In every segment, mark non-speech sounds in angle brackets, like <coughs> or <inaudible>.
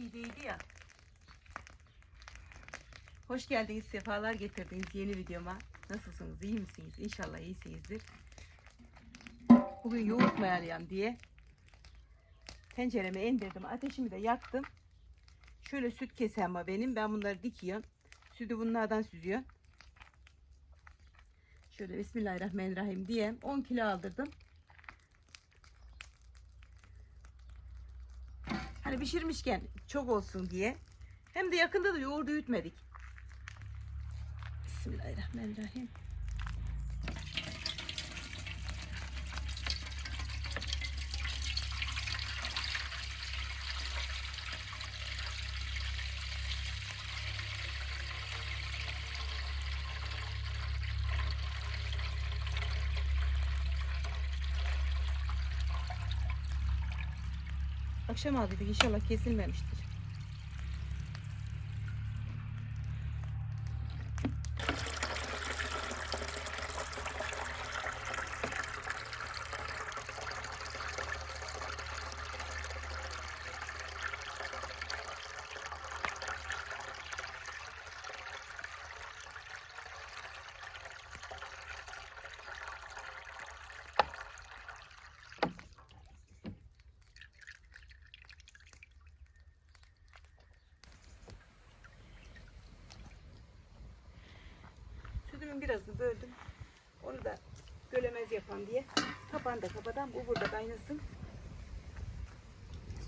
çiğdeydi ya. Hoş geldiniz, sefalar getirdiniz yeni videoma. Nasılsınız, iyi misiniz? İnşallah iyisinizdir. Bugün yoğurt mayalayayım diye tencereme indirdim. Ateşimi de yaktım. Şöyle süt kesem var benim. Ben bunları dikiyorum. Sütü bunlardan süzüyorum. Şöyle Bismillahirrahmanirrahim diye 10 kilo aldırdım. Pişirmişken çok olsun diye. Hem de yakında da yoğurdu ütmedik. Bismillahirrahmanirrahim. Akşam aldıydık inşallah kesilmemiştir. Birazını böldüm. Onu da gölemez yapan diye. Kapağını da kapadan bu burada kaynasın.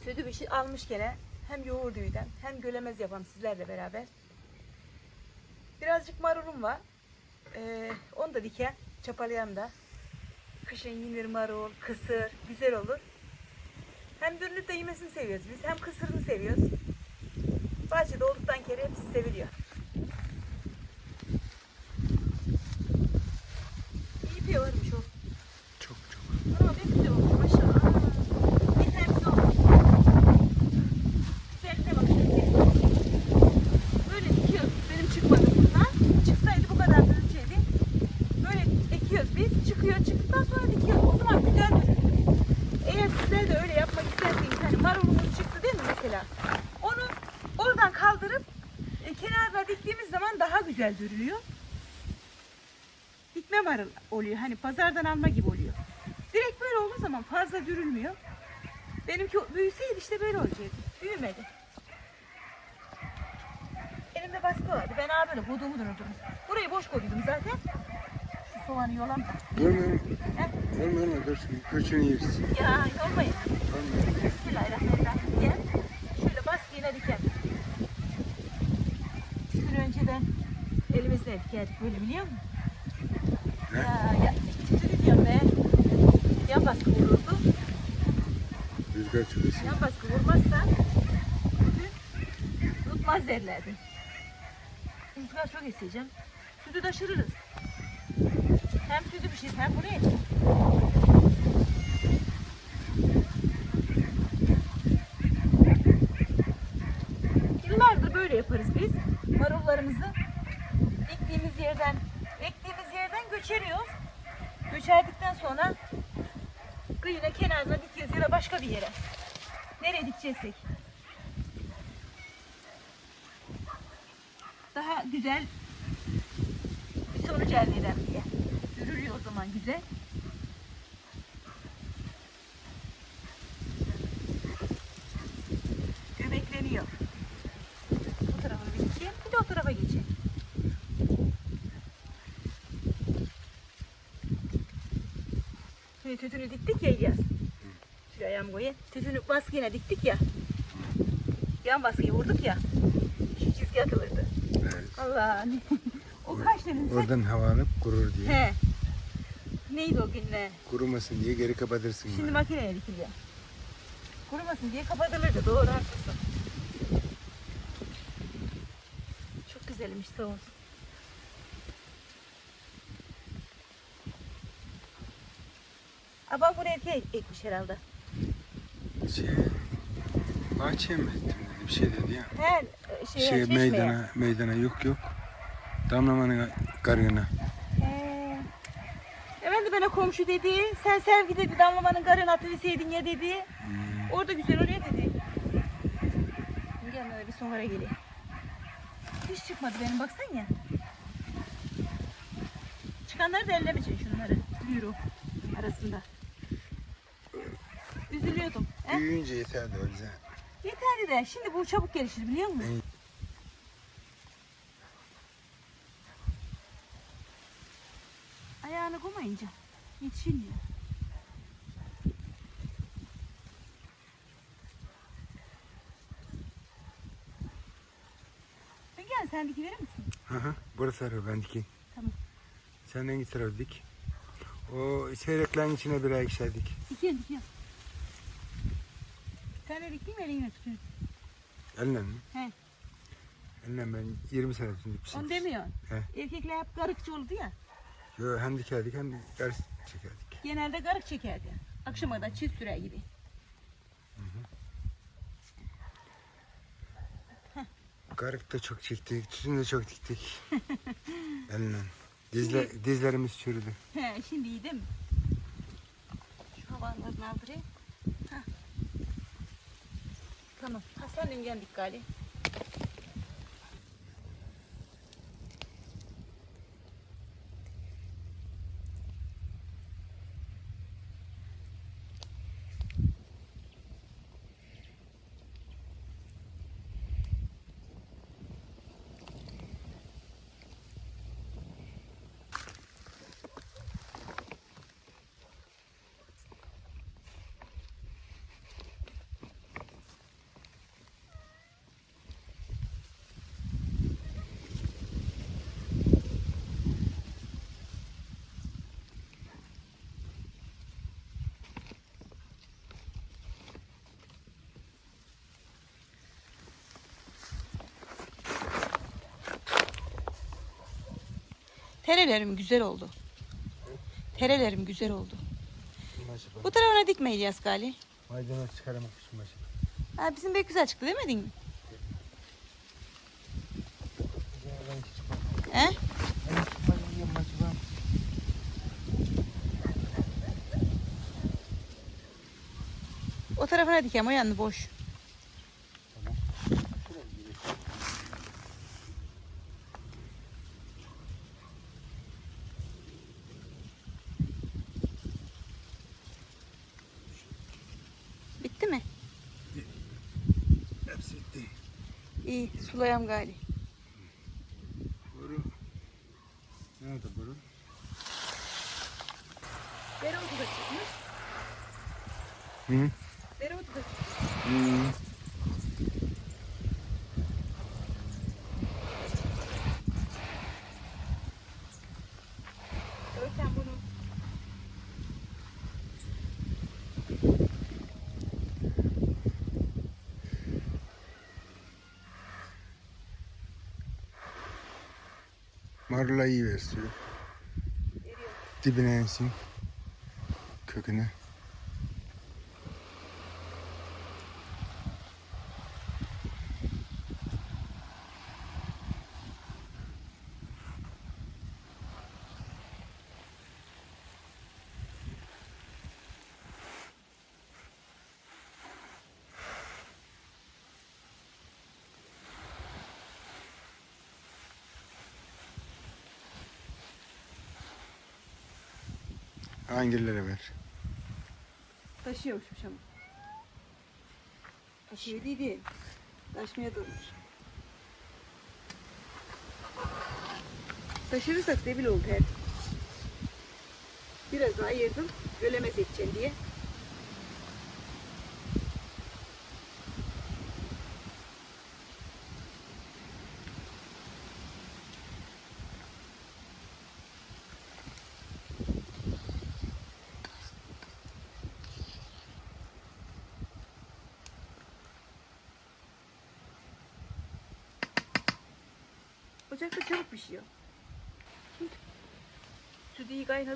Sütü bir şey almış gene. Hem yoğurduyden hem gölemez yapam sizlerle beraber. Birazcık marulum var. Ee, onu da diken çapalayam da. Kışın yenir marul, kısır, güzel olur. Hem dürünüp de yemesini seviyoruz biz. Hem kısırını seviyoruz. Bahçede olduktan kere hepsi seviliyor. İyi bir varmış o. Çok çok. Aa, ne güzel olmuş maşallah. Aa, Bir tepsi olmuş. Güzelliğine bak şöyle. Böyle dikiyoruz. Benim çıkmadı bundan. Çıksaydı bu kadar büyüyecekti. Böyle ekiyoruz biz. Çıkıyor. Çıktıktan sonra dikiyoruz. O zaman güzel durur. Eğer sizler de öyle yapmak isterseniz hani marulumuz çıktı değil mi mesela? Onu oradan kaldırıp e, kenarına diktiğimiz zaman daha güzel duruyor dikme marul oluyor. Hani pazardan alma gibi oluyor. Direkt böyle olduğu zaman fazla dürülmüyor. Benimki büyüseydi işte böyle olacaktı. Büyümedi. Elimde baskı vardı. Ben abi böyle koduğumu durdum. Burayı boş koydum zaten. Şu soğanı yolam. Musun? Heh. Görmüyor musun? Görsün. Köçünü yeriz. Ya yormayın. Görmüyor. Bismillahirrahmanirrahim. Şöyle baskıyla diken. Bir gün önceden elimizle dikerdik böyle biliyor musun? Tütünü diyorum be. Yan baskı vururdu. Rüzgar çıkıyorsun. Yan baskı vurmazsa sütü tutmaz derlerdi. Rüzgar çok isteyeceğim. Sütü taşırırız. Hem sütü pişir hem bunu et. Yıllardır böyle yaparız biz. Marullarımızı diktiğimiz yerden, ektiğimiz yerden göçeriyoruz. Göçerdikten sonra kıyına kenarına dikiyoruz ya da başka bir yere. Dikeceksek. Daha güzel bir sonuç elde eder diye. Yürürüyor o zaman güzel. Göbekleniyor. Bu tarafa bir bir de o tarafa geçeyim. Şimdi tütünü diktik ya İlyas. Koyayım. Tütünü baskıyla diktik ya. Yan baskıyı vurduk ya. Şu çizgi atılırdı. Evet. Allah. o kaç dedin sen? Oradan hava alıp kurur diye. He. Neydi o gün ne? Kurumasın diye geri kapatırsın. Şimdi böyle. makineye dikiliyor. Kurumasın diye kapatılırdı. Doğru haklısın. Çok güzelmiş sağ olsun. Aba buraya erkeğe ekmiş herhalde. Şey, bahçeye mi ettim dedi. Bir şey dedi ya. He, şeye, Şey çeşmeye. meydana, meydana yok yok. Damlamanın karına. He. Efendi bana komşu dedi. Sen sevgi dedi damlamanın karın atıverseydin ya dedi. Hmm. Orada güzel oluyor dedi. yanına da bir sonra geleyim. Hiç çıkmadı benim baksana ya. Çıkanları da ellemeyeceksin şunları. Euro arasında. Üzülüyordum. Büyüyünce yeterdi o yüzden. Yeterli de şimdi bu çabuk gelişir biliyor musun? Ayağını koymayınca. Sen gel sen diki verir misin? Hı hı. Burası arıyor ben dikeyim. Tamam. Sen hangi tarafı dik? O seyreklerin içine birer ikişer dik. Dikiyorum dikiyorum. Dikeyim elinle tutuyorsun. Elinle mi? He. Elinle ben 20 sene dikmişim. Onu demiyorsun. He. Erkekler hep garıkçı oldu ya. Yo, hem dikerdik hem ders çekerdik. Genelde garık çekerdi. Akşama da çift sürer gibi. Garık da çok çektik, tütün de çok diktik. <laughs> Elinle. Dizle, dizlerimiz çürüdü. He, şimdi iyi değil mi? Şu havanlarını aldırayım. Tamam. Hastaneye geldik gali. Terelerim güzel oldu. Terelerim güzel oldu. Bu tarafına dikme İlyas gali. Maydanoz çıkaramamışım başına. Ha, bizim bek güzel çıktı demedin mi? He? O tarafına dikeyim o yanı boş. İyi sulayam gari. Boru. Nerede boru? Dereotu da çıkmış. Hı? Dereotu da çıkmış. Hı. Versiyor. Veriyor. Dibine ensin. Köküne. Hangilere ver? Taşıyormuşmuş ama. Taşıyor değil değil. Taşmaya durmuş. Taşırırsak sebil oldu her. Biraz daha ayırdım. Gölemez edeceğim diye.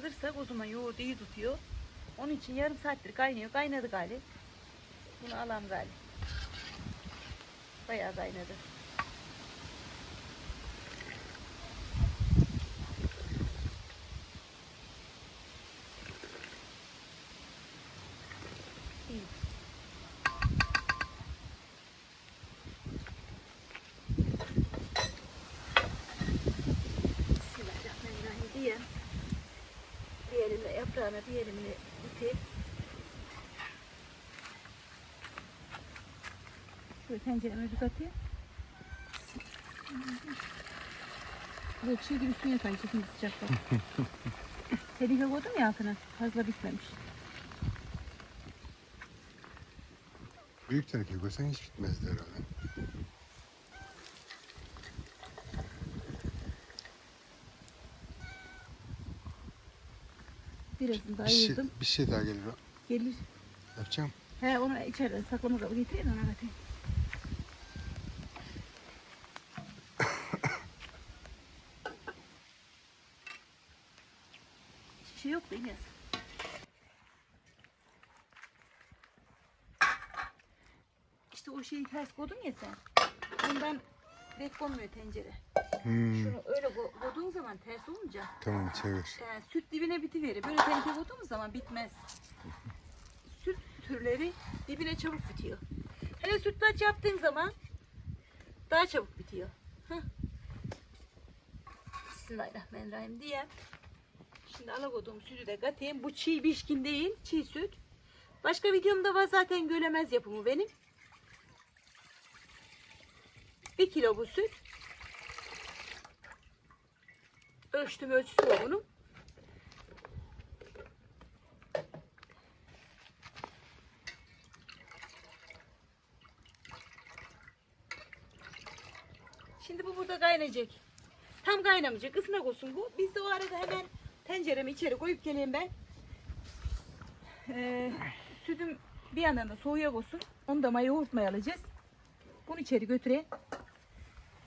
Kaynatırsak o zaman yoğurdu iyi tutuyor. Onun için yarım saattir kaynıyor. Kaynadı gali. Bunu alam gali. Bayağı kaynadı. İyi. Ocağına diğerini itip Şöyle tencereme bir katayım. Böyle çiğ gibi üstüne yatayım şimdi sıcakta. <laughs> Telife koydum ya altına. Fazla bitmemiş. Büyük teneke koysan hiç bitmezdi herhalde. Birazını daha Bir şey, bir şey daha gelir. Gelir. Yapacağım. He onu içeride saklama kabı getireyim ona katayım. <coughs> Hiçbir şey yok da İlyas. İşte o şeyi ters koydun ya sen. Ondan denk konmuyor tencere. Hmm, Şunu öyle ko- koyduğun zaman ters olunca tamam çevir. yani süt dibine bitiverir. Böyle teneke koyduğumuz zaman bitmez. Süt türleri dibine çabuk bitiyor. Hele sütlaç yaptığın zaman daha çabuk bitiyor. Heh. Bismillahirrahmanirrahim diye. Şimdi alakodum sütü de katayım. Bu çiğ pişkin değil, çiğ süt. Başka videomda var zaten gölemez yapımı benim. Bir kilo bu süt. Ölçtüm ölçüsü var bunun. Şimdi bu burada kaynayacak. Tam kaynamayacak. Isınak olsun bu. Biz de o arada hemen tenceremi içeri koyup geleyim ben. Ee, sütüm bir yandan da soğuya olsun. Onu da maya yoğurtmaya alacağız. Bunu içeri götüreyim.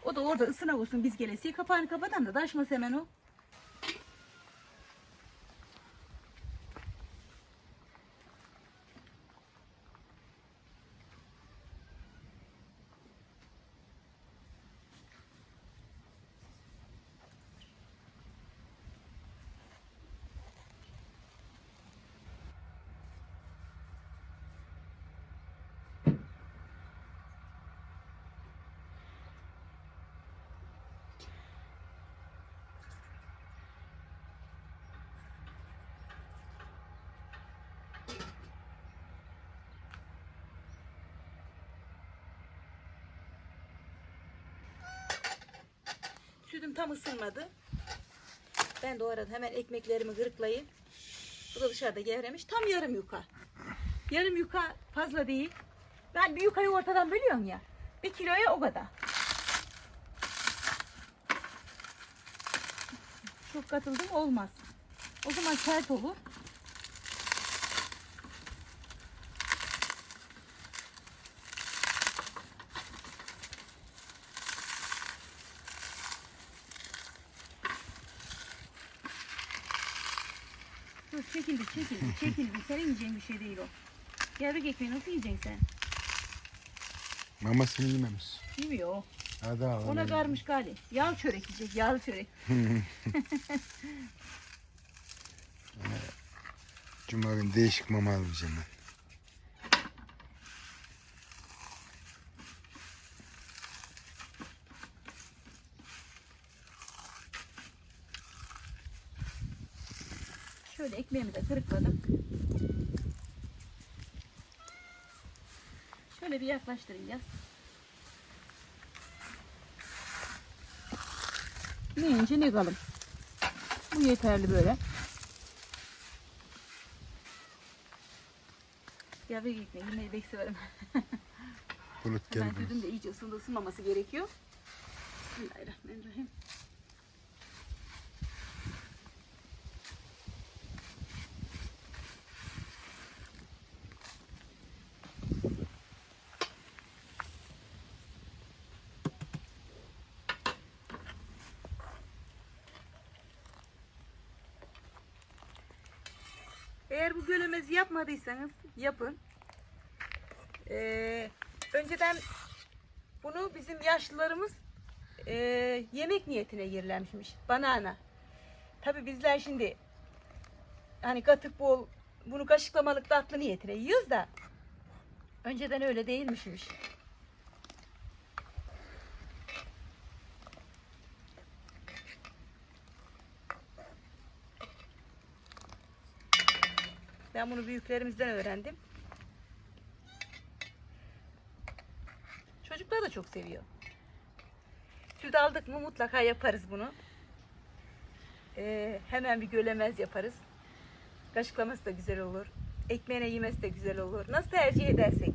O da orada ısınak olsun biz gelesi. Kapağını kapatan da taşmaz hemen o. Sütüm tam ısınmadı. Ben de o arada hemen ekmeklerimi gırıklayayım. Bu da dışarıda gevremiş. Tam yarım yuka. Yarım yuka fazla değil. Ben bir yukayı ortadan bölüyorum ya. Bir kiloya o kadar. Çok katıldım olmaz. O zaman sert olur. Dur çekildi çekildi çekildi. Senin yiyeceğin bir şey değil o. Yarık ekmeği nasıl yiyeceksin sen? Mamasını yememiş. Yemiyor o. Hadi al. Ona hadi. karmış gali. Yağ çörek yiyecek yağlı çörek. <laughs> Cuma günü değişik mama almayacağım ben. Şöyle ekmeğimi de kırıkladım. Şöyle bir yaklaştırayım yaz. Ne ince ne kalın. Bu yeterli böyle. Ya bir ekmeği yemeği pek severim. Bulut gel. Ben sütün de iyice ısındı ısınmaması gerekiyor. Bismillahirrahmanirrahim. Eğer bu gölemezi yapmadıysanız yapın. Ee, önceden bunu bizim yaşlılarımız e, yemek niyetine yerlenmiş. Banana. Tabi bizler şimdi hani katık bol bunu kaşıklamalık tatlı niyetine yiyoruz da önceden öyle değilmişmiş. Ben bunu büyüklerimizden öğrendim. Çocuklar da çok seviyor. Süt aldık mı mutlaka yaparız bunu. Ee, hemen bir gölemez yaparız. Kaşıklaması da güzel olur. Ekmeğine yemesi de güzel olur. Nasıl tercih edersek.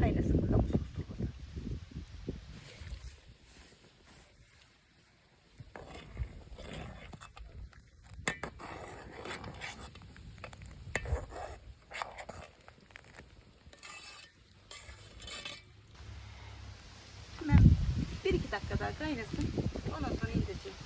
Kaynasın bakalım soslu burada. Hemen bir iki dakika daha kaynasın. Ondan sonra indireceğim.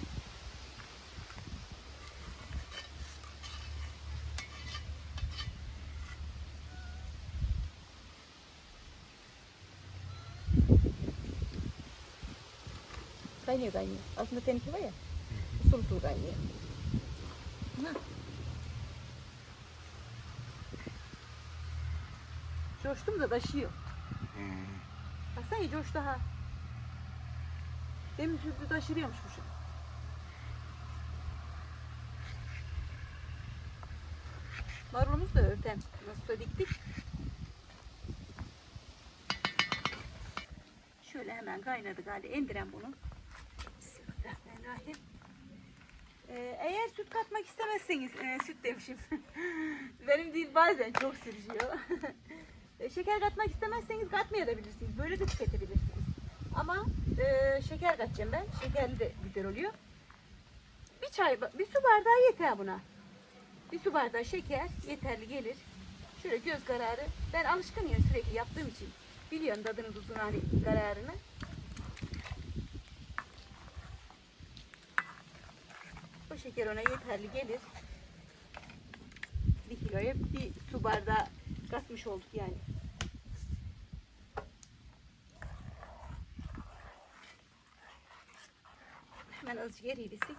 Kaynıyor kaynıyor. Altında teneke var ya. Usul usul kaynıyor. Ha. Coştum da taşıyor. Hmm. Baksana coştu ha. Demin sürdü taşırıyormuş bu şu. Marulumuz da örten. Nasıl da diktik. Şöyle hemen kaynadı galiba. Endiren bunu. Bismillahirrahmanirrahim. Ee, eğer süt katmak istemezseniz, e, süt demişim. <laughs> Benim dil bazen çok sürüyor. <laughs> E, şeker katmak istemezseniz katmayabilirsiniz. Böyle de tüketebilirsiniz. Ama e, şeker katacağım ben. Şekerli de güzel oluyor. Bir çay, bir su bardağı yeter buna. Bir su bardağı şeker yeterli gelir. Şöyle göz kararı. Ben alışkınım sürekli yaptığım için. Biliyorum tadını tuzunu hani kararını. O şeker ona yeterli gelir. Bir kiloya bir su bardağı katmış olduk yani. Azıcık eriyebilsin.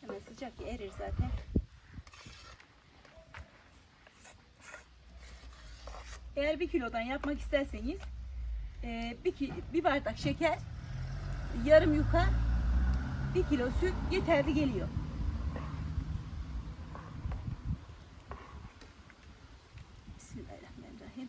Hemen sıcak erir zaten. Eğer bir kilodan yapmak isterseniz e, bir, bir bardak şeker, yarım yuka, bir kilo süt yeterli geliyor. Bismillahirrahmanirrahim.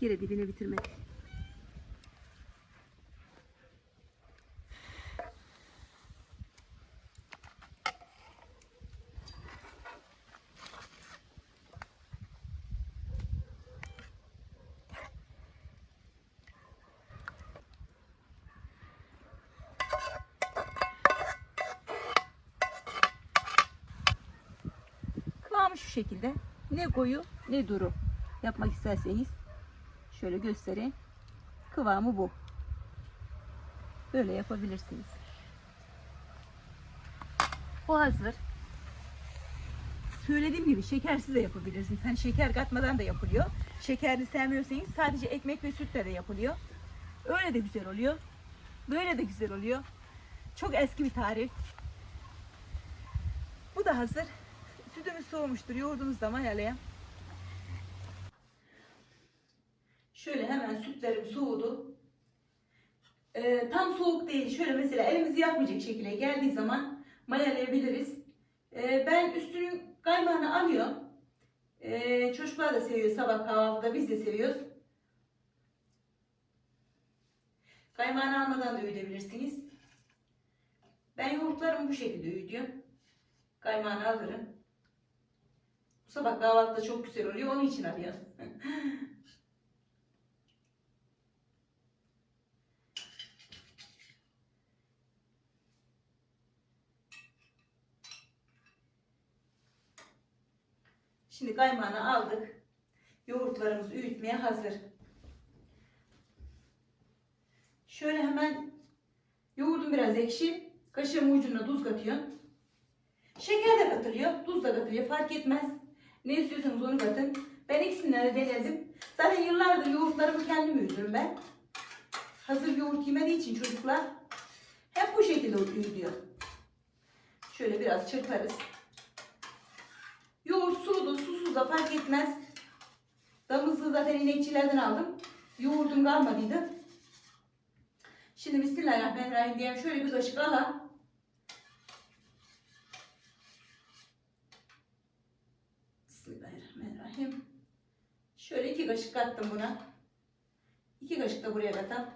Gire dibine bitirmek. Şu şekilde. Ne koyu ne duru yapmak isterseniz şöyle göstereyim. Kıvamı bu. Böyle yapabilirsiniz. Bu hazır. Söylediğim gibi şekersiz de yapabilirsiniz. Hani şeker katmadan da yapılıyor. Şekerli sevmiyorsanız sadece ekmek ve sütle de yapılıyor. Öyle de güzel oluyor. Böyle de güzel oluyor. Çok eski bir tarif. Bu da hazır. Sütümüz soğumuştur. Yoğurdumuzu da mayalayalım. Şöyle hemen sütlerim soğudu. Ee, tam soğuk değil. Şöyle mesela elimizi yakmayacak şekilde geldiği zaman mayalayabiliriz. Ee, ben üstünün kaymağını alıyorum. Ee, çocuklar da seviyor sabah kahvaltıda. Biz de seviyoruz. Kaymağını almadan da öğütebilirsiniz. Ben yoğurtlarımı bu şekilde öğütüyorum. Kaymağını alırım. Bu sabah kahvaltıda çok güzel oluyor. Onun için alıyorum. <laughs> Şimdi kaymağını aldık. Yoğurtlarımız öğütmeye hazır. Şöyle hemen yoğurdum biraz ekşi. Kaşığın ucuna tuz katıyorum. Şeker de katılıyor, tuz da katılıyor. Fark etmez. Ne istiyorsanız onu katın. Ben ikisinden de denedim. Zaten yıllardır yoğurtlarımı kendim ürüyorum ben. Hazır yoğurt yemediği için çocuklar hep bu şekilde ürüyor. Şöyle biraz çırparız. Yoğurt sulu da susuz da fark etmez. Damızlığı zaten inekçilerden aldım. Yoğurdum kalmadıydı. Şimdi Bismillahirrahmanirrahim diyelim. Şöyle bir kaşık alalım. Bismillahirrahmanirrahim. Şöyle iki kaşık kattım buna. İki kaşık da buraya katalım.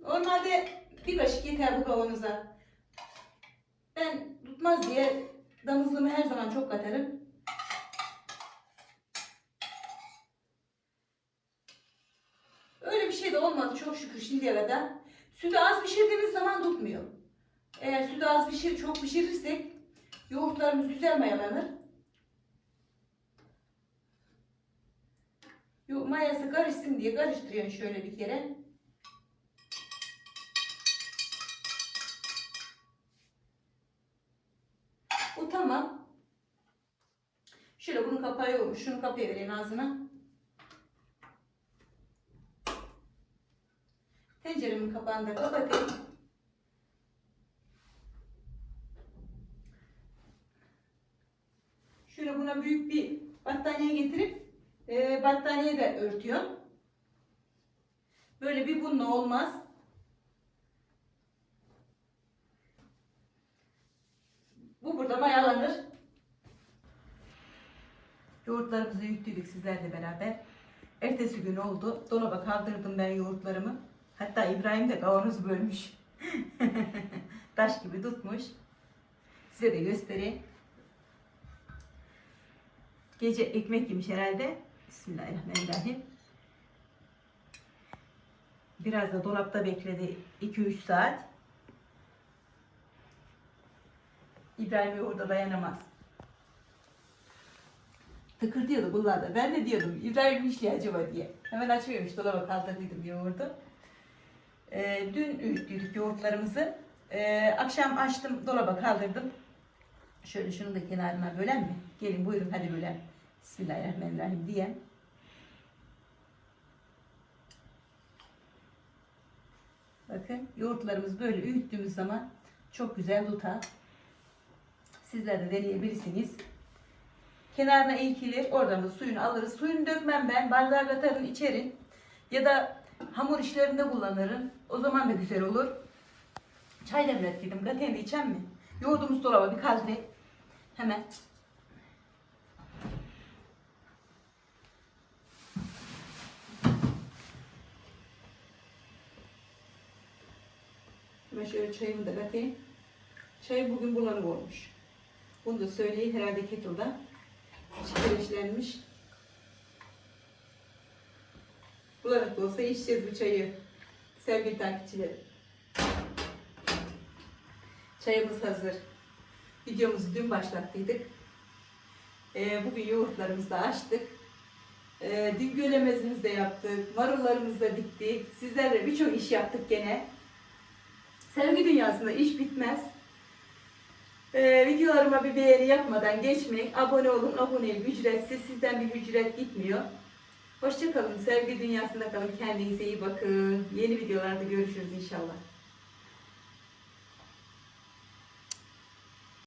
Normalde bir kaşık yeter bu kavanoza. Ben tutmaz diye damızlığımı her zaman çok katarım. Öyle bir şey de olmadı çok şükür şimdiye kadar. Sütü az pişirdiğimiz zaman tutmuyor. Eğer sütü az pişir, çok pişirirsek yoğurtlarımız güzel mayalanır. Mayası karışsın diye karıştırıyorum şöyle bir kere. Şöyle bunun kapağı yokmuş. Şunu kapıya vereyim ağzına. Tenceremin kapağını da kapatayım. Şöyle buna büyük bir battaniye getirip e, battaniye de örtüyorum. Böyle bir bununla olmaz. Bu burada mayalanır. Yoğurtlarımızı yüktüydük sizlerle beraber. Ertesi gün oldu. Dolaba kaldırdım ben yoğurtlarımı. Hatta İbrahim de kavanoz bölmüş. <laughs> Taş gibi tutmuş. Size de göstereyim. Gece ekmek yemiş herhalde. Bismillahirrahmanirrahim. Biraz da dolapta bekledi 2-3 saat. İbrahim yoğurda dayanamaz. Tıkır diyordu bunlar Ben de diyordum İbrahim işli acaba diye. Hemen açıyormuş dolaba kaldırdıydım yoğurdu. Ee, dün öğüttüydük yoğurtlarımızı. Ee, akşam açtım dolaba kaldırdım. Şöyle şunu da kenarına bölen mi? Gelin buyurun hadi bölen. Bismillahirrahmanirrahim diye. Bakın yoğurtlarımız böyle öğüttüğümüz zaman çok güzel tutar. Sizler de deneyebilirsiniz. Kenarına eğikilir. Oradan da suyunu alırız. Suyunu dökmem ben. Bardağa katarım içerim. Ya da hamur işlerinde kullanırım. O zaman da güzel olur. Çay demlettiydim. Zaten de içen mi? Yoğurdumuz dolaba bir kaldı. Hemen. Hemen şöyle çayımı da katayım. Çay bugün bulanık olmuş. Bunu da söyleyeyim herhalde kettle'da. Şekerleşlenmiş. Bulanık da olsa içeceğiz bu çayı. Sevgili takipçilerim. Çayımız hazır. Videomuzu dün başlattıydık. Ee, bugün yoğurtlarımızı da açtık. Ee, dün gölemezimizi de yaptık. Marullarımızı da diktik. Sizlerle birçok iş yaptık gene. Sevgi dünyasında iş bitmez. Ee, videolarıma bir beğeni yapmadan geçmeyin. Abone olun. Abonelik ücretsiz. Sizden bir ücret gitmiyor. Hoşçakalın. Sevgi dünyasında kalın. Kendinize iyi bakın. Yeni videolarda görüşürüz inşallah.